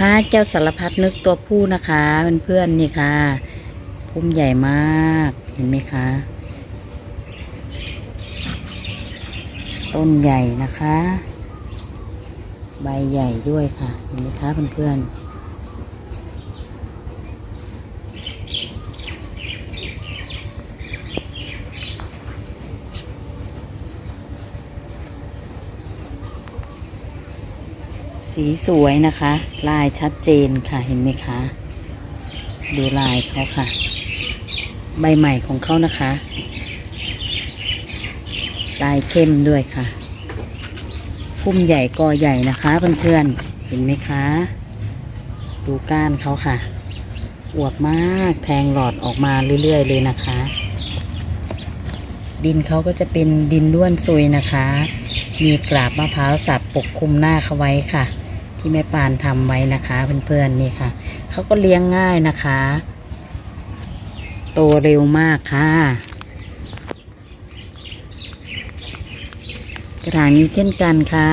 คะแก้วสารพัดนึกตัวผู้นะคะเพื่อนๆนี่ค่ะพุ่มใหญ่มากเห็นไหมคะต้นใหญ่นะคะ ใบใหญ่ด้วยค่ะเห็นไหมคะเพื่อนๆ สีสวยนะคะ ลายชัดเจนค่ะเห็นไหมคะ ดูลายเขาค่ะ ใบใหม่ของเขานะคะ ลายเข้มด้วยค่ะ พุ่มใหญ่กอใหญ่นะคะเพื่อนๆเห็นไหมคะ ดูก้านเขาค่ะ อวบมากแทงหลอดออกมาเรื่อยๆเลยนะคะ ดินเขาก็จะเป็นดินด้วนซุยนะคะมีกราบมะพร้าวสับปกคลุมหน้าเขาไว้ค่ะ ที่แม่ปานทำไว้นะคะเพื่อนๆนี่ค่ะเขาก็เลี้ยงง่ายนะคะ โตเร็วมากค่ะกระถางนี้เช่นกันค่ะ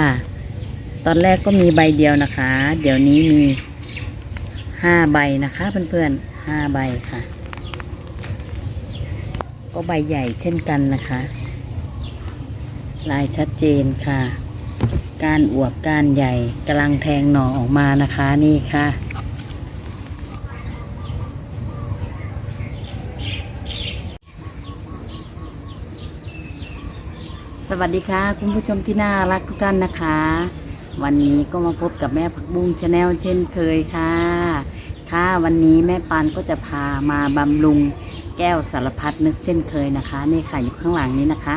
ตอนแรกก็มีใบเดียวนะคะ เดี๋ยวนี้มีห้าใบนะคะเพื่อนๆห้าใบค่ะ ก็ใบใหญ่เช่นกันนะคะ ลายชัดเจนค่ะ การอวบการใหญ่กำลังแทงหน่อออกมานะคะนี่ค่ะ สวัสดีค่ะ คุณผู้ชมที่น่ารักทุกท่านนะคะ วันนี้ก็มาพบกับแม่ผักบุ้งชาแนลเช่นเคยค่ะ ค่ะวันนี้แม่ปานก็จะพามาบำรุงแก้วสารพัดนึกเช่นเคยนะคะ นี่ค่ะอยู่ข้างหลังนี้นะคะ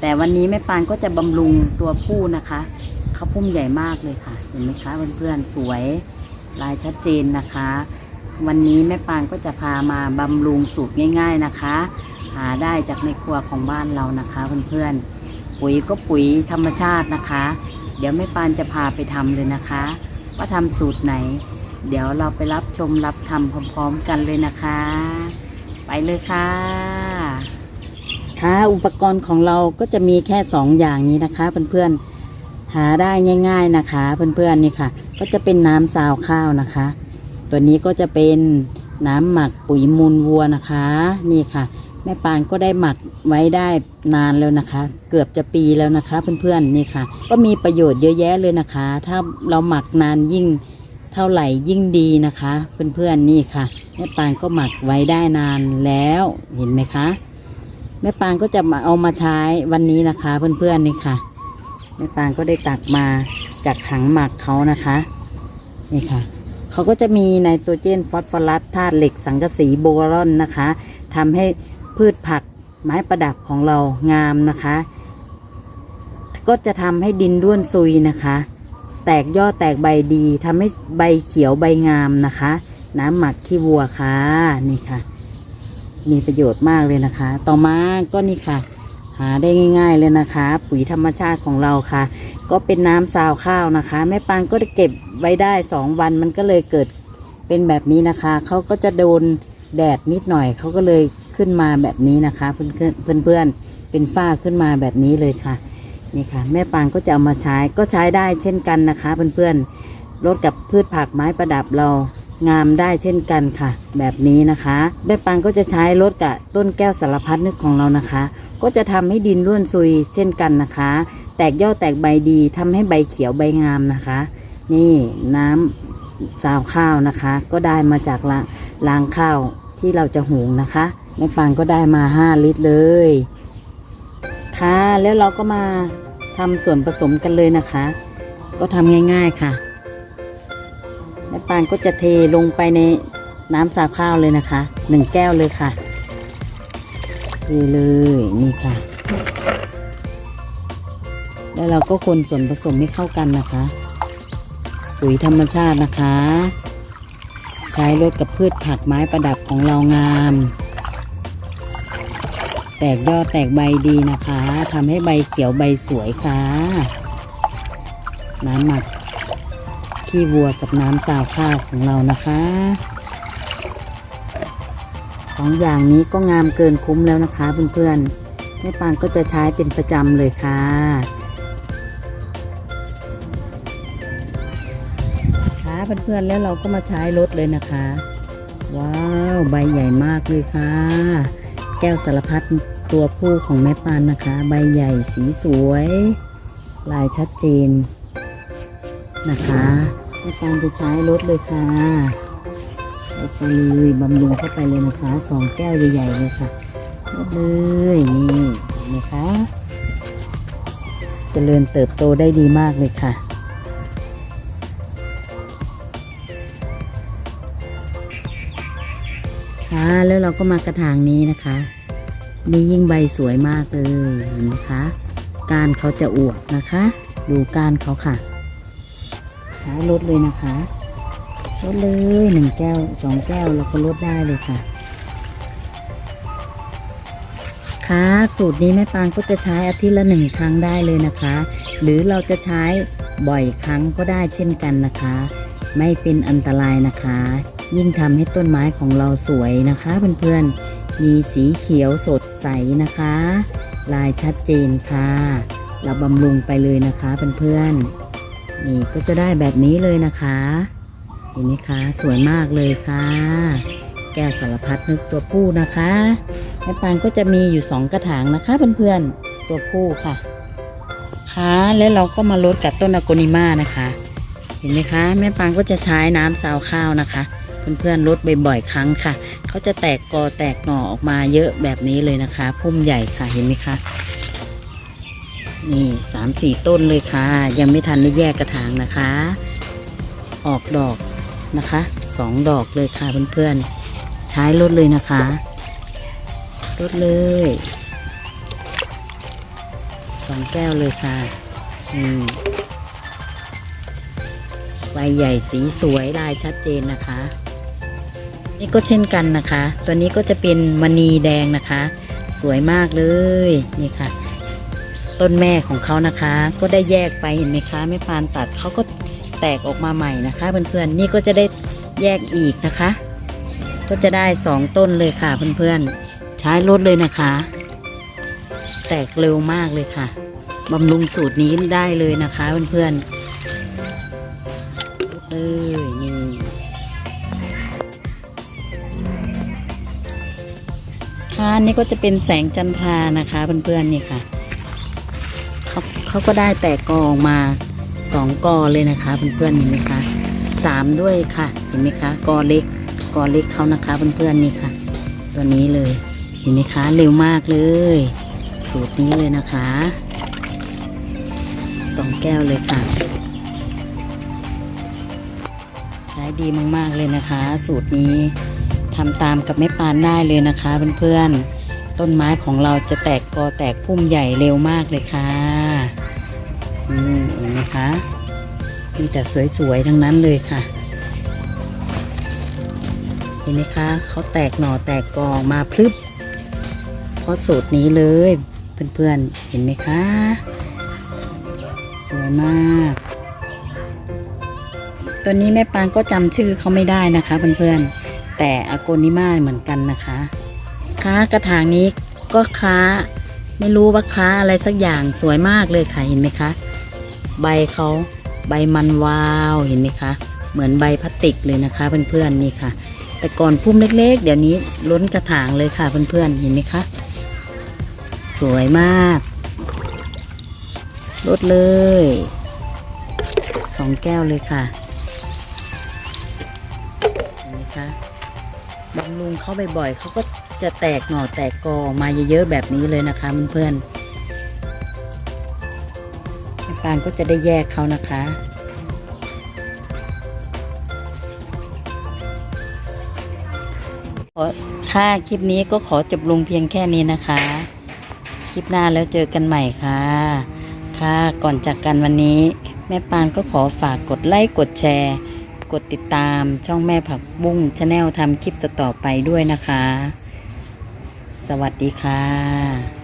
แต่วันนี้แม่ปานก็จะบำรุงตัวผู้นะคะเขาพุ่มใหญ่มากเลยค่ะ เห็นไหมคะเพื่อนๆสวยลายชัดเจนนะคะ วันนี้แม่ปานก็จะพามาบำรุงสูตรง่าย ๆนะคะ หาได้จากในครัวของบ้านเรานะคะเพื่อนๆปุ๋ยก็ปุ๋ยธรรมชาตินะคะ เดี๋ยวแม่ปานจะพาไปทำเลยนะคะ ว่าทำสูตรไหน เดี๋ยวเราไปรับชมรับทำพร้อม ๆ กันเลยนะคะ ไปเลยค่ะ ค่ะอุปกรณ์ของเราก็จะมีแค่สองอย่างนี้นะคะ เพื่อนๆหาได้ง่าย ๆนะคะ เพื่อนๆนี่ค่ะ ก็จะเป็นน้ำซาวข้าวนะคะ ตัวนี้ก็จะเป็นน้ำหมักปุ๋ยมูลวัวนะคะ นี่ค่ะ แม่ปานก็ได้หมักไว้ได้นานแล้วนะคะ เกือบจะปีแล้วนะคะ เพื่อนๆนี่ค่ะ ก็มีประโยชน์เยอะแยะเลยนะคะ ถ้าเราหมักนานยิ่งเท่าไหร่ยิ่งดีนะคะ เพื่อนๆนี่ค่ะแม่ปานก็หมักไว้ได้นานแล้วเห็นไหมคะ แม่ปานก็จะมาเอามาใช้วันนี้นะคะ เพื่อนๆนี่ค่ะ แม่ปานก็ได้ตักมาจากถังหมักเขานะคะนี่ค่ะเขาก็จะมีไนโตรเจนฟอสฟอรัสธาตุเหล็กสังกะสีโบรอนนะคะทำให้พืชผักไม้ประดับของเรางามนะคะ ก็จะทำให้ดินร่วนซุยนะคะ แตกยอดแตกใบดีทำให้ใบเขียวใบงามนะคะ น้ำหมักขี้วัวค่ะนี่ค่ะ มีประโยชน์มากเลยนะคะ ต่อมาก็นี่ค่ะ หาได้ง่าย ๆเลยนะคะ ปุ๋ยธรรมชาติของเราค่ะ ก็เป็นน้ำซาวข้าวนะคะ แม่ปานก็ได้เก็บไว้ได้สองวันมันก็เลยเกิดเป็นแบบนี้นะคะเขาก็จะโดนแดดนิดหน่อยเขาก็เลยขึ้นมาแบบนี้นะคะเพื่อนๆเพื่อนๆเป็นฝ้าขึ้นมาแบบนี้เลยค่ะนี่ค่ะ แม่ปานก็จะเอามาใช้ก็ใช้ได้เช่นกันนะคะ เพื่อนๆลดกับพืชผักไม้ประดับเรา งามได้เช่นกันค่ะ แบบนี้นะคะแม่ปานก็จะใช้ลดกับต้นแก้วสารพัดนึกของเรานะคะ ก็จะทำให้ดินร่วนซุยเช่นกันนะคะ แตกยอดแตกใบดีทำให้ใบเขียวใบงามนะคะ นี่น้ำซาวข้าวนะคะ ก็ได้มาจากลางล้างข้าวที่เราจะหุงนะคะแม่ปางก็ได้มา 5 ลิตรเลย ค่ะแล้วเราก็มาทำส่วนผสมกันเลยนะคะ ก็ทำง่ายๆค่ะ แม่ปางก็จะเทลงไปในน้ำซาข้าวเลยนะคะหนึ่งแก้วเลยค่ะเทเลยนี่ค่ะ แล้วเราก็คนส่วนผสมให้เข้ากันนะคะ ปุ๋ยธรรมชาตินะคะ ใช้ลดกับพืชผักไม้ประดับของเรางาม แตกยอดแตกใบดีนะคะทำให้ใบเขียวใบสวยค่ะ น้ำหมัก ขี้วัวกับน้ำซาวข้าวของเรานะคะสองอย่างนี้ก็งามเกินคุ้มแล้วนะคะเพื่อนๆแม่ปางก็จะใช้เป็นประจำเลยค่ะ ค่ะเพื่อนๆแล้วเราก็มาใช้รถเลยนะคะ ว้าวใบใหญ่มากเลยค่ะ แก้วสารพัดตัวผู้ของแม่ปานนะคะ ใบใหญ่สีสวย ลายชัดเจนนะคะ แม่ปานจะใช้รถเลยค่ะเอาไปเลยบำรุงเข้าไปเลยนะคะสองแก้วใหญ่ๆเลยค่ะรดเลยนี่นไหมคะเจริญเติบโตได้ดีมากเลยค่ะค่ะแล้วเราก็มากระถางนี้นะคะนี่ยิ่งใบสวยมากเลยเห็นไหมคะ การเขาจะอวบนะคะ ดูการเขาค่ะ ใช้ลดเลยนะคะลดเลยหนึ่งแก้วสองแก้วเราก็ลดได้เลยค่ะค่ะสูตรนี้แม่ปางก็จะใช้อาทิตย์ละหนึ่งครั้งได้เลยนะคะ หรือเราจะใช้บ่อยครั้งก็ได้เช่นกันนะคะ ไม่เป็นอันตรายนะคะ ยิ่งทำให้ต้นไม้ของเราสวยนะคะเพื่อนๆมีสีเขียวสดใสนะคะ ลายชัดเจนค่ะ เราบำรุงไปเลยนะคะเพื่อนๆ นี่ก็จะได้แบบนี้เลยนะคะเห็นไหมคะสวยมากเลยค่ะ แก้วสารพัดนึกตัวผู้นะคะแม่ปางก็จะมีอยู่สองกระถางนะคะเพื่อนๆตัวผู้ค่ะค่ะแล้วเราก็มาลดกับต้นอโกนิมานะคะ เห็นไหมคะ แม่ปางก็จะใช้น้ำซาวข้าวนะคะ เพื่อนๆลดบ่อยๆครั้งค่ะเขาจะแตกกอแตกหน่อออกมาเยอะแบบนี้เลยนะคะพุ่มใหญ่ค่ะเห็นไหมคะ นี่สามสี่ต้นเลยค่ะ ยังไม่ทันได้แยกกระถางนะคะ ออกดอกนะคะสองดอกเลยค่ะเพื่อนๆ ใช้ลดเลยนะคะลดเลยสองแก้วเลยค่ะอืมใบใหญ่สีสวยลายชัดเจนนะคะ นี่ก็เช่นกันนะคะ ตัวนี้ก็จะเป็นมณีแดงนะคะ สวยมากเลยนี่ค่ะ ต้นแม่ของเขานะคะ ก็ได้แยกไปเห็นไหมคะไม่พานตัดเขาก็แตกออกมาใหม่นะคะเพื่อนๆนี่ก็จะได้แยกอีกนะคะ ก็จะได้สองต้นเลยค่ะเพื่อนๆใช้รถเลยนะคะ แตกเร็วมากเลยค่ะบำรุงสูตรนี้ได้เลยนะคะเพื่อนๆเลยนี่ค่ะนี่ก็จะเป็นแสงจันทรานะคะเพื่อนๆนี่ค่ะ เขาเขาก็ได้แตกกอออกมาสองกอเลยนะคะเพื่อนๆเห็นไหมคะสามด้วยค่ะเห็นไหมคะกอเล็กกอเล็กเขานะคะเพื่อนๆนี่ค่ะ ตัวนี้เลยเห็นไหมคะเร็วมากเลย สูตรนี้เลยนะคะสองแก้วเลยค่ะ ใช้ดีมากๆเลยนะคะ สูตรนี้ทำตามกับแม่ปานได้เลยนะคะเพื่อนๆ ต้นไม้ของเราจะแตกกอแตกพุ่มใหญ่เร็วมากเลยค่ะอืมเห็นไหมคะมีแต่สวยๆทั้งนั้นเลยค่ะ เห็นไหมคะเขาแตกหน่อแตกกอมาพลึบเพราะสูตรนี้เลยเพื่อนๆเห็นไหมคะสวยมากตัวนี้แม่ปางก็จำชื่อเขาไม่ได้นะคะเพื่อนๆแต่อโกนิมาเหมือนกันนะคะ ค้ากระถางนี้ก็ค้า ไม่รู้ว่าค้าอะไรสักอย่างสวยมากเลยค่ะเห็นไหมคะ ใบเขาใบมันวาวเห็นไหมคะ เหมือนใบพลาสติกเลยนะคะเพื่อนๆนี่ค่ะ แต่ก่อนพุ่มเล็กๆ เดี๋ยวนี้ล้นกระถางเลยค่ะเพื่อนๆเห็นไหมคะ สวยมากลดเลยสองแก้วเลยค่ะเห็นไหมคะบำรุงเขาบ่อยๆเขาก็ จะแตกหน่อแตกกอมาเยอะๆแบบนี้เลยนะคะเพื่อนๆแม่ปานก็จะได้แยกเขานะคะขอถ้าคลิปนี้ก็ขอจบลงเพียงแค่นี้นะคะ คลิปหน้าแล้วเจอกันใหม่ค่ะ ค่ะก่อนจากกันวันนี้ แม่ปานก็ขอฝากกดไลค์กดแชร์ กดติดตามช่องแม่ผักบุ้งชาแนลทำคลิปต่อๆไปด้วยนะคะ สวัสดีค่ะ